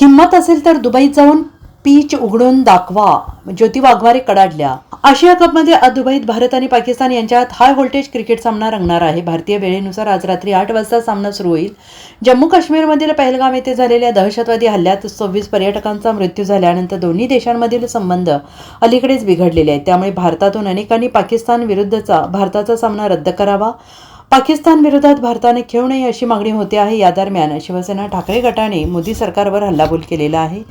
हिंमत असेल तर दुबईत जाऊन पीच उघडून दाखवा. ज्योती वाघवारे कडाडल्या. आशिया कपमध्ये आज दुबईत भारत आणि पाकिस्तान यांच्यात हाय व्होल्टेज क्रिकेट सामना रंगणार आहे. भारतीय वेळेनुसार आज रात्री आठ वाजता सामना सुरू होईल. जम्मू काश्मीरमधील पहलगाम येथे झालेल्या दहशतवादी हल्ल्यात सव्वीस पर्यटकांचा मृत्यू झाल्यानंतर दोन्ही देशांमधील संबंध अलीकडेच बिघडलेले आहेत. त्यामुळे भारतातून अनेकांनी पाकिस्तान विरुद्धचा भारताचा सामना रद्द करावा. पाकिस्तान विरोधात भारताने खेळू नये अशी मागणी होते आहे. या दरम्यान शिवसेना ठाकरे गटाने मोदी सरकारवर हल्लाबोल केलेला आहे.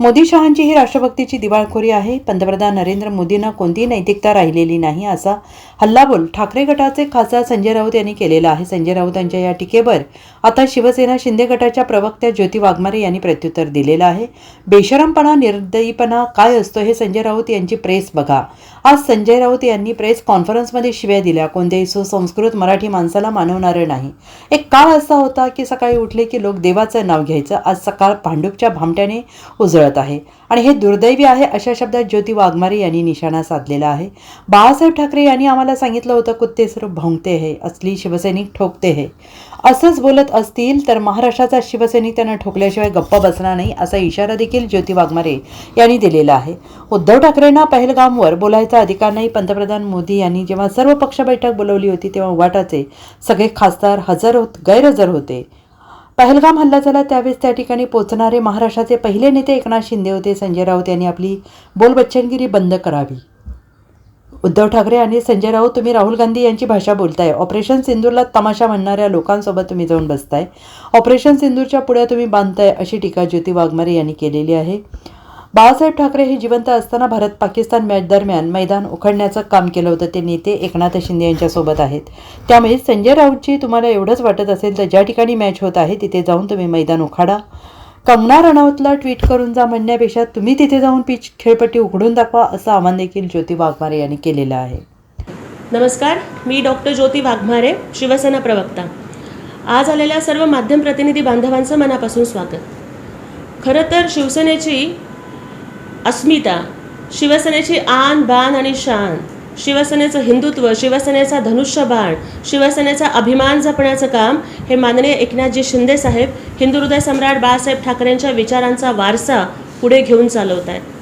मोदी शहांची ही राष्ट्रभक्तीची दिवाळखोरी आहे. पंतप्रधान नरेंद्र मोदींना कोणतीही नैतिकता राहिलेली नाही असा हल्लाबोल ठाकरे गटाचे खासदार संजय राऊत यांनी केलेला आहे. संजय राऊत यांच्या या टीकेवर आता शिवसेना शिंदे गटाच्या प्रवक्त्या ज्योती वाघमारे यांनी प्रत्युत्तर दिलेलं आहे. बेशरमपणा निर्दयीपणा काय असतो हे संजय राऊत यांची प्रेस बघा. आज संजय राऊत यांनी प्रेस कॉन्फरन्समध्ये शिव्या दिल्या. कोणत्याही सुसंस्कृत मराठी माणसाला मानवणारं नाही. एक काळ असा होता की सकाळी उठले की लोक देवाचं नाव घ्यायचं. आज सकाळ भांडूपच्या भामट्याने उजळ कळत आहे. आणि हे दुर्दैवी आहे अशा शब्दात ज्योती वाघमारे यांनी निशाणा साधलेला आहे. बाळासाहेब ठाकरे यांनी आम्हाला सांगितलं होतं कुत्ते सर्व भोंगते हे असली शिवसैनिक ठोकते हे. असंच बोलत असतील तर महाराष्ट्राचा शिवसैनिक त्यांना ठोकल्याशिवाय गप्प बसणार नाही असा इशारा देखील ज्योती वाघमारे यांनी दिलेला आहे. उद्धव ठाकरेंना पहलगामवर बोलायचा अधिकार नाही. पंतप्रधान मोदी यांनी जेव्हा सर्व पक्ष बैठक बोलवली होती तेव्हा उवाटाचे सगळे खासदार हजर होत गैरहजर होते. पहलगाम हल्ला झाला त्यावेळेस त्या ठिकाणी पोहोचणारे महाराष्ट्राचे पहिले नेते एकनाथ शिंदे होते. संजय राऊत यांनी आपली बोलबच्चनगिरी बंद करावी. उद्धव ठाकरे आणि संजय राऊत तुम्ही राहुल गांधी यांची भाषा बोलताय. ऑपरेशन सिंदूरला तमाशा म्हणणाऱ्या लोकांसोबत तुम्ही जाऊन बसताय. ऑपरेशन सिंदूरच्या पुढे तुम्ही बांधताय अशी टीका ज्योती वाघमारे यांनी केलेली आहे. बाळासाहेब ठाकरे हे जिवंत असताना भारत पाकिस्तान मॅच दरम्यान मैदान उखडण्याचं काम केलं होतं. ते नेते एकनाथ शिंदे यांच्यासोबत आहेत. त्यामुळे संजय राऊतची तुम्हाला एवढंच वाटत असेल तर ज्या ठिकाणी मॅच होत आहे तिथे जाऊन तुम्ही मैदान उखाडा. कंगना रणावतला ट्विट करून जा म्हणण्यापेक्षा तुम्ही तिथे जाऊन पिच खेळपट्टी उघडून दाखवा असं आवाहन देखील ज्योती वाघमारे यांनी केलेलं आहे. नमस्कार मी डॉक्टर ज्योती वाघमारे शिवसेना प्रवक्ता. आज आलेल्या सर्व माध्यम प्रतिनिधी बांधवांचं मनापासून स्वागत. खरं तर शिवसेनेची अस्मिता शिवसेनेची आन बान आणि शान शिवसेनेचं हिंदुत्व शिवसेनेचा धनुष्यबाण शिवसेनेचा अभिमान जपण्याचं काम हे माननीय एकनाथजी शिंदे साहेब हिंदू हृदय सम्राट बाळासाहेब ठाकरेंच्या विचारांचा वारसा पुढे घेऊन चालवत आहेत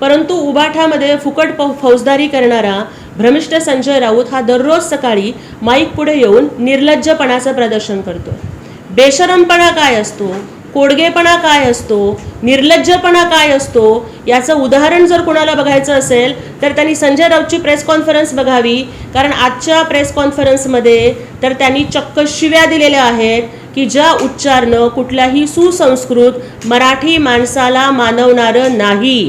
परंतु उबाठामध्ये फुकट प फौजदारी करणारा भ्रमिष्ठ संजय राऊत हा दररोज सकाळी माईक पुढे येऊन निर्लज्जपणाचं प्रदर्शन करतो बेशरमपणा काय असतो? कोडगेपणा काय असतो? निर्लज्जपणा काय असतो? याचं उदाहरण जर कोणाला बघायचं असेल तर त्यांनी संजय राऊतची प्रेस कॉन्फरन्स बघावी. कारण आजच्या प्रेस कॉन्फरन्समध्ये तर त्यांनी चक्क शिव्या दिलेल्या आहेत की ज्या उच्चारणं कुठल्याही सुसंस्कृत मराठी माणसाला मानवणारं नाही.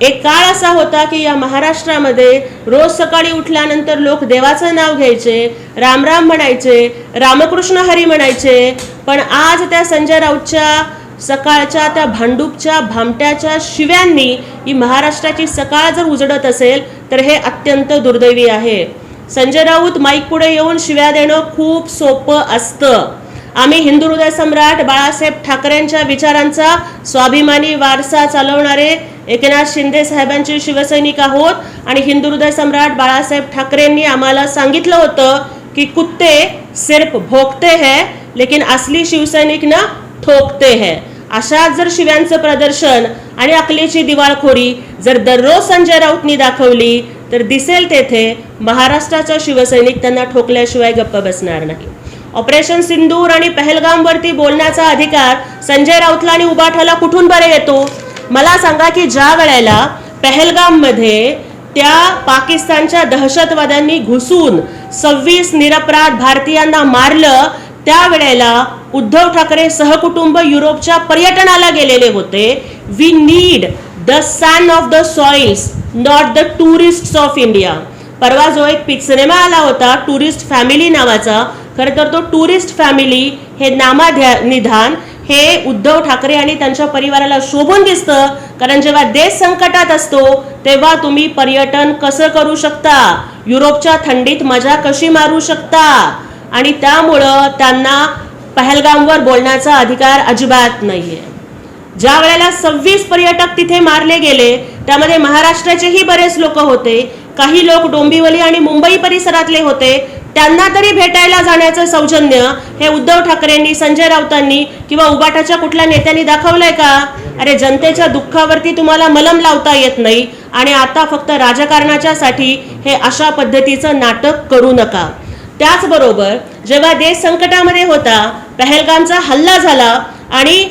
एक काळ असा होता की या महाराष्ट्रामध्ये रोज सकाळी उठल्यानंतर लोक देवाचं नाव घ्यायचे रामराम म्हणायचे रामकृष्ण हरी म्हणायचे. पण आज त्या संजय राऊतच्या सकाळच्या त्या भांडूपच्या भामट्याच्या शिव्यांनी ही महाराष्ट्राची सकाळ जर उजडत असेल तर हे अत्यंत दुर्दैवी आहे. संजय राऊत माईक पुढे येऊन शिव्या देणं खूप सोपं असतं. आम्ही हिंदू हृदय सम्राट बाळासाहेब ठाकरेंच्या विचारांचा स्वाभिमानी वारसा चालवणारे एकनाथ शिंदे साहेबांचे शिवसैनिक आहोत आणि हिंदू हृदय सम्राट बाळासाहेब ठाकरेंनी आम्हाला सांगितलं होतं की कुत्ते सिर्फ भोगते है लेकिन असली शिवसैनिक ना ठोकते है. अशा जर शिव्यांचं प्रदर्शन आणि अकलेची दिवाळखोरी जर दररोज संजय राऊतनी दाखवली तर दिसेल तेथे महाराष्ट्राचा शिवसैनिक त्यांना ठोकल्याशिवाय गप्प बसणार नाही. ऑपरेशन सिंदूर आणि पहलगामवरती बोलण्याचा अधिकार संजय राऊतला आणि उबाठाला कुठून बरे येतो? मला सांगा की ज्या वेळेला पहलगाममध्ये त्या पाकिस्तानच्या दहशतवाद्यांनी घुसून सव्वीस निरपराध भारतीयांना मारलं त्यावेळेला उद्धव ठाकरे सहकुटुंब युरोपच्या पर्यटनाला गेलेले होते. We need the son of the soils not the tourist of India परवा जो एक पिक सिनेमा आला होता टुरिस्ट फॅमिली नावाचा. खरं तर तो टुरिस्ट फॅमिली हे नामाध्या निधान हे उद्धव ठाकरे आणि त्यांच्या परिवाराला शोभून दिसतं. कारण जेव्हा देश संकटात असतो तेव्हा तुम्ही पर्यटन कसं करू शकता? युरोपच्या थंडीत मजा कशी मारू शकता? आणि त्यामुळं त्यांना पहलगामवर बोलण्याचा अधिकार अजिबात नाहीये. ज्या वेळेला सव्वीस पर्यटक तिथे मारले गेले त्यामध्ये महाराष्ट्राचेही बरेच लोक होते. काही लोक डोंबिवली आणि मुंबई परिसरातले होते. त्यांना तरी भेटायला जाण्याचं सौजन्य हे उद्धव ठाकरेंनी संजय राऊतांनी किंवा उबाटाच्या कुठल्या नेत्यांनी दाखवलंय का? अरे जनतेच्या दुःखावरती तुम्हाला मलम लावता येत नाही आणि आता फक्त राजकारणाच्या साठी हे अशा पद्धतीचं नाटक करू नका. त्याचबरोबर जेव्हा देश संकटामध्ये होता पहलगामचा हल्ला झाला आणि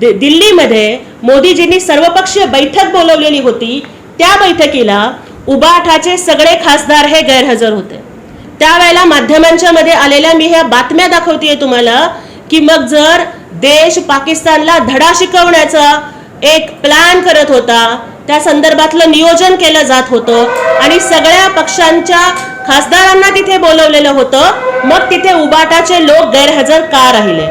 दिल्लीमध्ये मोदीजींनी सर्वपक्षीय बैठक बोलवलेली होती त्या बैठकीला उबाठाचे सगळे खासदार हे गैरहजर होते. त्यावेळेला माध्यमांच्या मध्ये आलेल्या मी ह्या बातम्या दाखवतेय तुम्हाला की मग जर देश पाकिस्तानला धडा शिकवण्याचा एक प्लॅन करत होता त्या संदर्भातलं नियोजन केलं जात होतं आणि सगळ्या पक्षांच्या खासदारांना तिथे बोलवलेलं होतं मग तिथे उबाटाचे लोक गैरहजर का राहिले?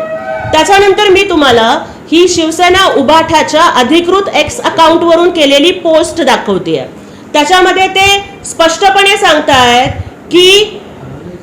त्याच्यानंतर मी तुम्हाला ही शिवसेना उबाठाच्या अधिकृत एक्स अकाउंट वरून केलेली पोस्ट दाखवते त्याच्यामध्ये ते स्पष्टपणे सांगतायत की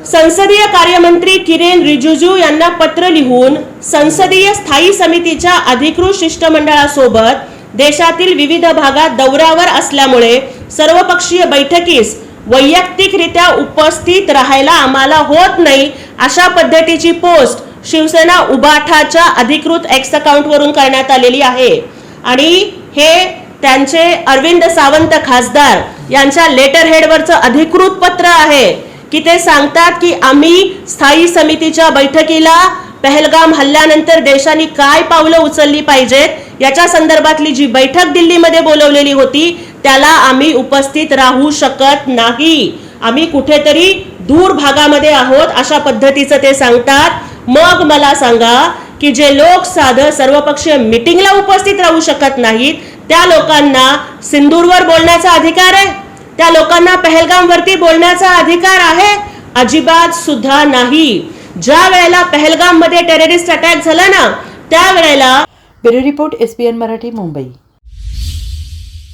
संसदीय कार्यमंत्री किरेन रिजिजू यांना पत्र लिहून संसदीय स्थायी समितीच्या अधिकृत शिष्टमंडळासोबत देशातील विविध भागात दौऱ्यावर असल्यामुळे सर्वपक्षीय बैठकीस वैयक्तिकरित्या उपस्थित राहायला आम्हाला होत नाही अशा पद्धतीची पोस्ट शिवसेना उबाठाच्या अधिकृत एक्स अकाउंटवरून करण्यात आलेली आहे. आणि हे त्यांचे अरविंद सावंत खासदार यांच्या लेटर हेडवरचं अधिकृत पत्र आहे. की ते सांगतात की आम्ही स्थायी समितीच्या बैठकीला पहलगाम हल्ल्यानंतर देशाने काय पावलं उचलली पाहिजेत? याच्या संदर्भातली जी बैठक दिल्लीमध्ये बोलवलेली होती त्याला आम्ही उपस्थित राहू शकत नाही. आम्ही कुठेतरी दूर भागामध्ये आहोत अशा पद्धतीचं ते सांगतात. मग मला सांगा की जे लोक साधं सर्वपक्षीय मिटिंगला उपस्थित राहू शकत नाहीत त्या लोकांना सिंदूरवर बोलण्याचा अधिकार आहे? त्या लोकांना पहलगाम वरती बोलण्याचा अधिकार आहे? अजिबात सुद्धा नाही. ज्या वेळेला पहलगाममध्ये टेररिस्ट अटॅक झाला ना त्यावेळेला bureau report SPN Marathi Mumbai.